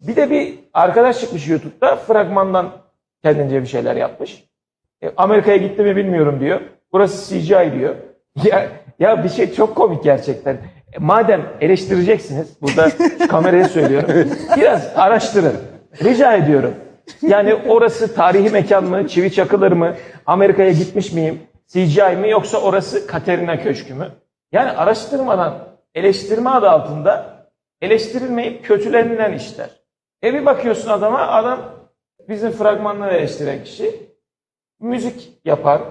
Bir de bir arkadaş çıkmış YouTube'da fragmandan kendince bir şeyler yapmış. E, Amerika'ya gitti mi bilmiyorum diyor. Burası CGI diyor. Ya, ya bir şey çok komik gerçekten. E, madem eleştireceksiniz, burada kameraya söylüyorum. Biraz araştırın. Rica ediyorum. Yani orası tarihi mekan mı, çivi çakılır mı, Amerika'ya gitmiş miyim, CGI mi yoksa orası Katerina Köşkü mü? Yani araştırmadan eleştirme adı altında eleştirilmeyip kötülenilen işler. E bir bakıyorsun adama, adam bizim fragmanları eleştiren kişi müzik yapar.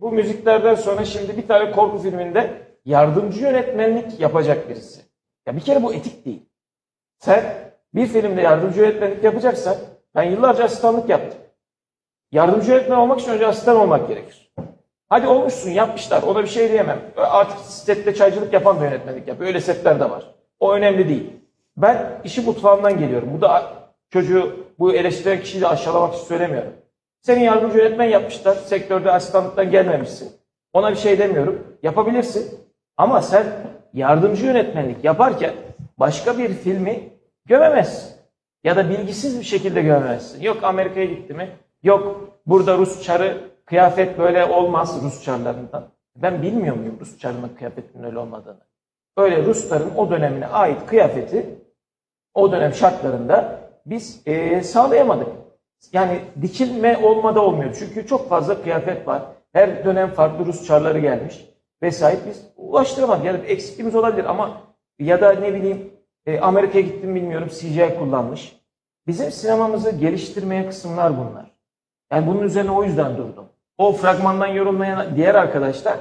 Bu müziklerden sonra şimdi bir tane korku filminde yardımcı yönetmenlik yapacak birisi. Ya bir kere bu etik değil. Sen bir filmde yardımcı yönetmenlik yapacaksan, ben yıllarca asistanlık yaptım. Yardımcı yönetmen olmak için önce asistan olmak gerekir. Hadi olmuşsun, yapmışlar. Ona bir şey diyemem. Artık sette çaycılık yapan da yönetmenlik yapıyor. Öyle setler de var. O önemli değil. Ben işi mutfağımdan geliyorum. Bu da çocuğu, bu eleştiren kişiyi de aşağılamak için söylemiyorum. Seni yardımcı yönetmen yapmışlar. Sektörde asistanlıktan gelmemişsin. Ona bir şey demiyorum. Yapabilirsin. Ama sen yardımcı yönetmenlik yaparken başka bir filmi gömemezsin. Ya da bilgisiz bir şekilde gömemezsin. Yok Amerika'ya gitti mi? Yok burada Rus çarı kıyafet böyle olmaz Rus çarlarından. Ben bilmiyor muyum Rus çarının kıyafetinin öyle olmadığını? Öyle Rusların o dönemine ait kıyafeti o dönem şartlarında biz eee, sağlayamadık. Yani dikilme olmadı olmuyor. Çünkü çok fazla kıyafet var. Her dönem farklı Rus çarları gelmiş vesaire. Biz ulaştıramadık. Yani eksikliğimiz olabilir ama ya da ne bileyim e, Amerika'ya gittim bilmiyorum CGI kullanmış. Bizim sinemamızı geliştirmeye kısımlar bunlar. Yani bunun üzerine o yüzden durdum. O fragmandan yorumlayan diğer arkadaşlar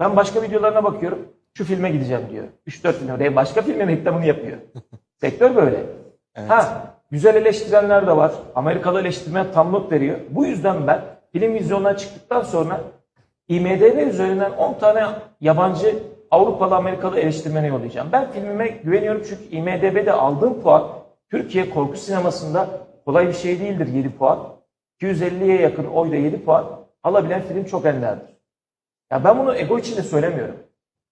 ben başka videolarına bakıyorum. Şu filme gideceğim diyor. 3-4 film. oraya Başka filmin reklamını yapıyor. Sektör böyle. Ha, güzel eleştirenler de var. Amerikalı eleştirmen tam not veriyor. Bu yüzden ben film vizyonuna çıktıktan sonra IMDB üzerinden 10 tane yabancı Avrupalı Amerikalı eleştirmene yollayacağım. Ben filmime güveniyorum çünkü IMDB'de aldığım puan Türkiye korku sinemasında kolay bir şey değildir 7 puan. 250'ye yakın oyla 7 puan alabilen film çok enderdir. Ya ben bunu ego için de söylemiyorum.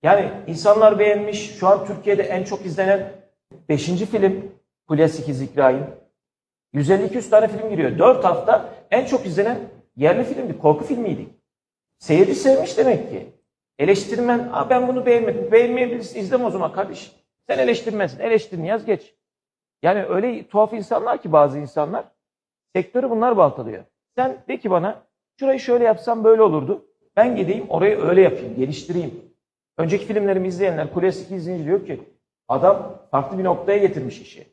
Yani insanlar beğenmiş. Şu an Türkiye'de en çok izlenen 5. film Klasik İzikra'yın. 150-200 tane film giriyor. 4 hafta en çok izlenen yerli filmdi. Korku filmiydi. Seyirci sevmiş demek ki. Eleştirmen, Aa, ben bunu beğenmedim. Beğenmeyebilirsin, izleme o zaman kardeşim. Sen eleştirmensin, eleştirin yaz geç. Yani öyle tuhaf insanlar ki bazı insanlar, sektörü bunlar baltalıyor. Sen de ki bana, şurayı şöyle yapsam böyle olurdu. Ben gideyim orayı öyle yapayım, geliştireyim. Önceki filmlerimi izleyenler, klasik izleyici diyor ki, adam farklı bir noktaya getirmiş işi.